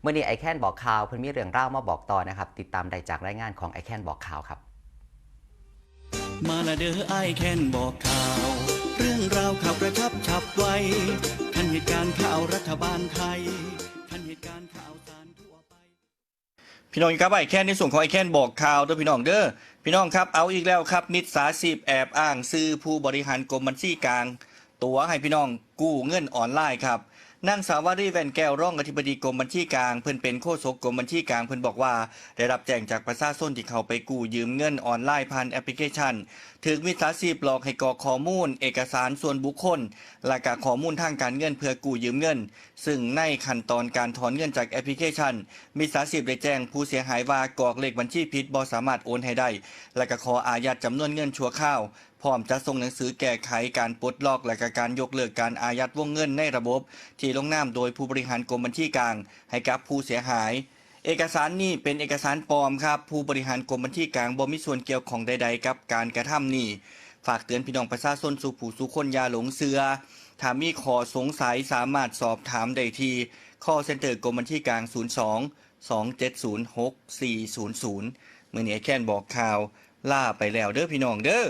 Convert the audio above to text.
เมื่อนี้ไอแคนบอกข่าวเพิ่นมีเรื่องเล่ามาบอกต่อนะครับ ติดตามได้จากรายงานของไอแคนบอกข่าวครับ มาละเด้อไอายแค้นบอกข่าว เรื่องราวข่าวกระชับฉับไวทันเหตุการณ์ข่าวรัฐบาลไทยทันเหตุการณ์ข่าวสารทั่วไป พี่น้องครับไอแคนในส่วนของไอแคนบอกข่าวเด้อพี่น้องเด้อพี่น้องครับเอาอีกแล้วครับมิตรสาสิบแอบอ้างซื้อผู้บริหารกรมบัญชีกลาง ตัวให้พี่น้องกู้เงินออนไลน์ครับ นางสาววรีแวนแก้วร่องอธิบดีกรมบัญชีกลางเพิ่นเป็นโฆษกกรมบัญชีกลางเพิ่นบอกว่า ได้รับแจ้งจากประชาชนที่เขาไปกู้ยืมเงินออนไลน์ผ่านแอปพลิเคชันถึงมิจฉาชีพหลอกให้กรอกข้อมูล เอกสารส่วนบุคคล และกข้อมูลทางการเงินเพื่อกู้ยืมเงิน ซึ่งในขั้นตอนการถอนเงินจากแอปพลิเคชันมิจฉาชีพได้แจ้งผู้เสียหายว่ากรอกเลขบัญชีผิดบ่สามารถโอนให้ได้ และก็ขออายัดจำนวนเงินชั่วคราว พร้อมจะส่งหนังสือแก้ไขการปลดล็อกและการยกเลิกการอายัดวงเงินในระบบ ที่ลงนามโดยผู้บริหารกรมบัญชีกลาง ให้กับผู้เสียหาย เอกสารนี้เป็นเอกสารปลอมครับ ผู้บริหารกรมบัญชีกลางบ่มีส่วนเกี่ยวของใด ๆ กับการกระทำนี้ฝากเตือนพี่น้องประชาชนสู่ผู้สู่คนยาหลงเสือถ้ามีขอสงสัยสามารถสอบถามได้ที่ call center กรมบัญชีกลาง 02 270 6400มื่อนี้แค้นบอกข่าว ล่าไปแล้วเด้อพี่น้องเด้อ